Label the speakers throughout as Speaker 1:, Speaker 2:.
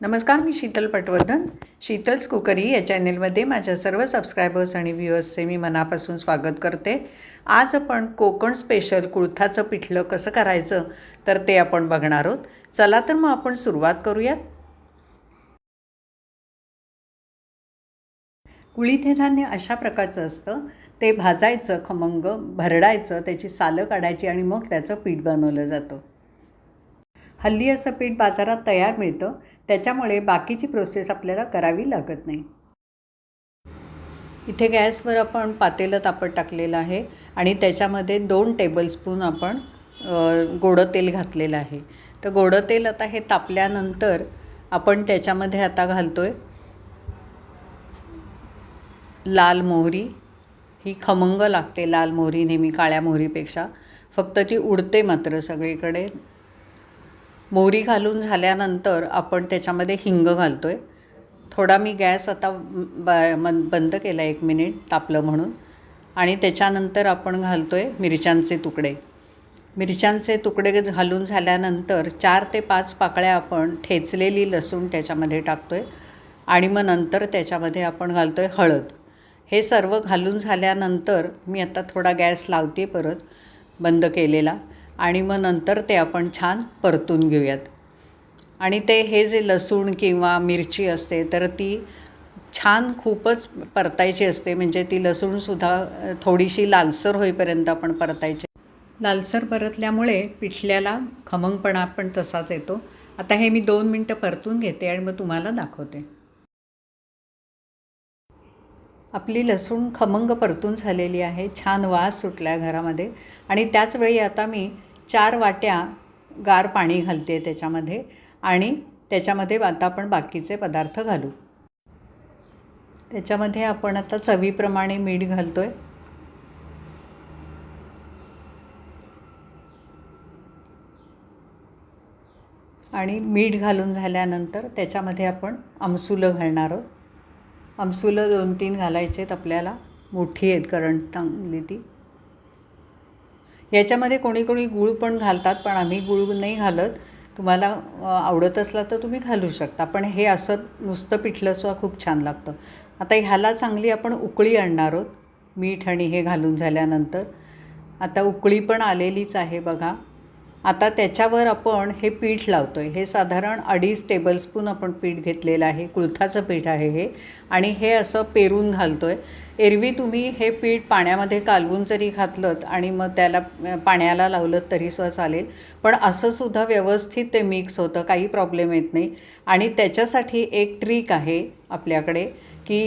Speaker 1: नमस्कार मी शीतल पटवर्धन. शीतल्स कुकरी या चॅनेलमध्ये माझ्या सर्व सबस्क्रायबर्स आणि व्ह्युअर्सचे मी मनापासून स्वागत करते. आज आपण कोकण स्पेशल कुळथाचं पिठलं कसं करायचं तर ते आपण बघणार आहोत. चला तर मग आपण सुरुवात करूयात. कुळीथ हे धान्य अशा प्रकारचं असतं ते भाजायचं खमंग भरडायचं त्याची सालं काढायची आणि मग त्याचं पीठ बनवलं जातं. हल्ली असं पीठ बाजारात तयार मिळतं त्याच्यामुळे बाकीची प्रोसेस आपल्याला करावी लागत नाही. इथे गॅसवर आपण पातेलं तापत टाकलेलं आहे आणि त्याच्यामध्ये दोन टेबलस्पून आपण गोडं तेल घातलेलं आहे. तर गोडं तेल आता हे तापल्यानंतर आपण त्याच्यामध्ये आता घालतो आहे लाल मोहरी. ही खमंग लागते लाल मोहरी नेहमी काळ्या मोहरीपेक्षा. फक्त ती उडते मात्र सगळीकडे. मोहरी घालून झाल्यानंतर आपण त्याच्यामध्ये हिंग घालतो आहे थोडा मी गॅस आता ब मन बंद केला एक मिनिट तापलं म्हणून. आणि त्याच्यानंतर आपण घालतो आहे मिरच्यांचे तुकडे. मिरच्यांचे तुकडे घालून झाल्यानंतर चार ते पाच पाकळ्या आपण ठेचलेली लसूण त्याच्यामध्ये टाकतो आहे आणि मग नंतर त्याच्यामध्ये आपण घालतो आहे हळद. हे सर्व घालून झाल्यानंतर मी आता थोडा गॅस लावते परत बंद केलेला. आणि मग नंतर ते आपण छान परतून घेऊयात. आणि ते हे जे लसूण किंवा मिरची असते तर ती छान खूपच परतायची असते. म्हणजे ती लसूणसुद्धा थोडीशी लालसर होईपर्यंत आपण परतायची. लालसर परतल्यामुळे पिठल्याला खमंगपणा पण तसाच येतो. आता हे मी दोन मिनटं परतून घेते आणि मग तुम्हाला दाखवते. आपली लसूण खमंग परतून झालेली आहे. छान वास सुटला आहे घरामध्ये. आणि त्याचवेळी आता मी चार वाट्या गार पाणी घालते त्याच्यामध्ये आणि त्याच्यामध्ये आता आपण बाकीचे पदार्थ घालू. त्याच्यामध्ये आपण आता चवीप्रमाणे मीठ घालतो आहे आणि मीठ घालून झाल्यानंतर त्याच्यामध्ये आपण आमसुलं घालणार आहोत. आमसुलं दोन तीन घालायचे आहेत आपल्याला. मोठी आहेत करंट चांगली ती. याच्यामध्ये कोणी कोणी गूळ पण घालतात पण आम्ही गूळ नाही घालत. तुम्हाला आवडत असला तर तुम्ही घालू शकता. पण हे असं नुसतं पिठलंसुद्धा खूप छान लागतं. आता ह्याला चांगली आपण उकळी आणणार आहोत. मीठ आणि हे घालून झाल्यानंतर. आता उकळी पण आलेलीच आहे बघा. आता त्याच्यावर आपण हे पीठ लावतो आहे हे साधारण अडीच टेबलस्पून आपण पीठ घेतलेलं आहे. कुळथाचं पीठ आहे हे. आणि हे असं पेरून घालतो आहे एरवी तुम्ही हे पीठ पाण्यामध्ये कालवून जरी घातलं आणि मग त्याला पाण्याला लावलं तरीसुद्धा चालेल. पण असंसुद्धा व्यवस्थित ते मिक्स होतं. काही प्रॉब्लेम येत नाही. आणि त्याच्यासाठी एक ट्रिक आहे आपल्याकडे की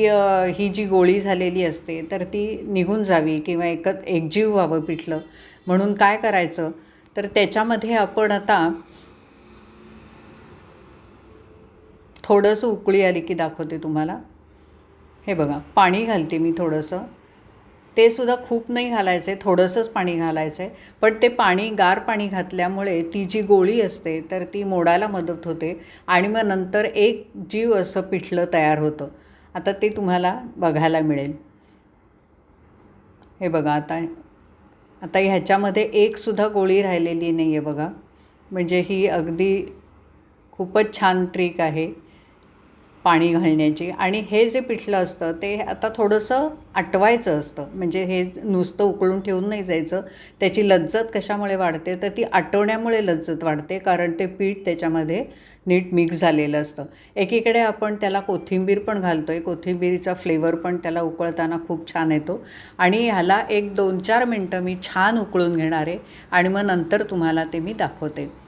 Speaker 1: ही जी गोळी झालेली असते तर ती निघून जावी किंवा एकत एकजीव व्हावं पिठलं. म्हणून काय करायचं? तर त्याच्यामध्ये आपण आता थोडंसं उकळी आली की दाखवते तुम्हाला. हे बघा पाणी घालते मी थोडंसं. ते सुद्धा खूप नाही घालायचं आहे थोडंसंच पाणी घालायचं आहे पण ते पाणी गार पाणी घातल्यामुळे ती जी गोळी असते तर ती मोडायला मदत होते. आणि मग नंतर एक जीव असं पिठलं तयार होतं. आता ते तुम्हाला बघायला मिळेल. हे बघा आता आता ह्याच्यामध्ये एकसुद्धा गोळी राहिलेली नाही आहे बघा. म्हणजे ही अगदी खूपच छान ट्रिक आहे. पाणी घालण्याची. आणि हे जे पिठलं असतं ते आता थोडंसं आटवायचं असतं. म्हणजे हे नुसतं उकळून ठेवून नाही जायचं. त्याची लज्जत कशामुळे वाढते? तर ती आटवण्यामुळे लज्जत वाढते कारण ते पीठ त्याच्यामध्ये नीट मिक्स झालेलं असतं. एकीकडे आपण त्याला कोथिंबीर पण घालतो आहे कोथिंबीरीचा फ्लेवर पण त्याला उकळताना खूप छान येतो. आणि ह्याला एक दोन चार मिनटं मी छान उकळून घेणार आहे. आणि मग नंतर तुम्हाला ते मी दाखवते.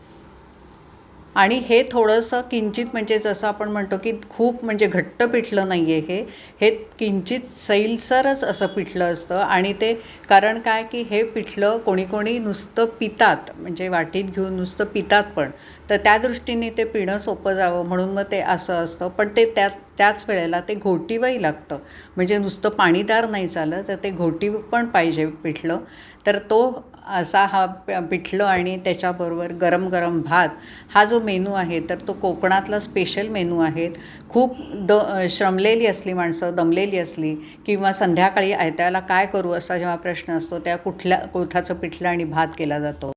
Speaker 1: आणि हे थोडंसं किंचित म्हणजे जसं आपण म्हणतो की खूप म्हणजे घट्ट पिठलं नाही आहे हे हे किंचित सैलसरच असं पिठलं असतं. आणि ते कारण काय की हे पिठलं कोणी कोणी नुसतं पितात म्हणजे वाटीत घेऊन नुसतं पितात पण. तर त्या दृष्टीने ते पिणं सोपं जावं म्हणून मग ते असं असतं. पण ते त्या त्याच वेळेला ते घोटीवही लागतं. म्हणजे नुसतं पाणीदार नाही झालं तर ते घोटी पण पाहिजे पिठलं. तर तो असा हा पिठलं आणि त्याच्याबरोबर गरम गरम भात हा जो मेनू आहे तर तो कोकणातला स्पेशल मेनू आहे खूप द श्रमलेली असली माणसं दमलेली असली किंवा संध्याकाळी आयत्याला काय करू असा जेव्हा प्रश्न असतो त्या कुठल्या कुळथाचं पिठलं आणि भात केला जातो.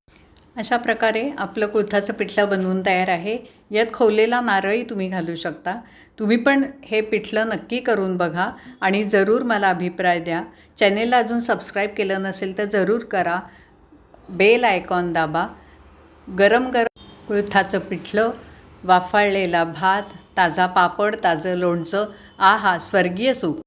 Speaker 1: अशा प्रकारे आपलं कुळथाचं पिठलं बनवून तयार आहे. यात खवलेला नारळी तुम्ही घालू शकता. तुम्ही पण हे पिठलं नक्की करून बघा आणि जरूर मला अभिप्राय द्या. चॅनेलला अजून सबस्क्राईब केलं नसेल तर जरूर करा. बेल आयकॉन दाबा. गरम गरम उळथाचं पिठलं वाफाळलेला भात ताजा पापड ताजं लोणचं. आहा स्वर्गीय सूप.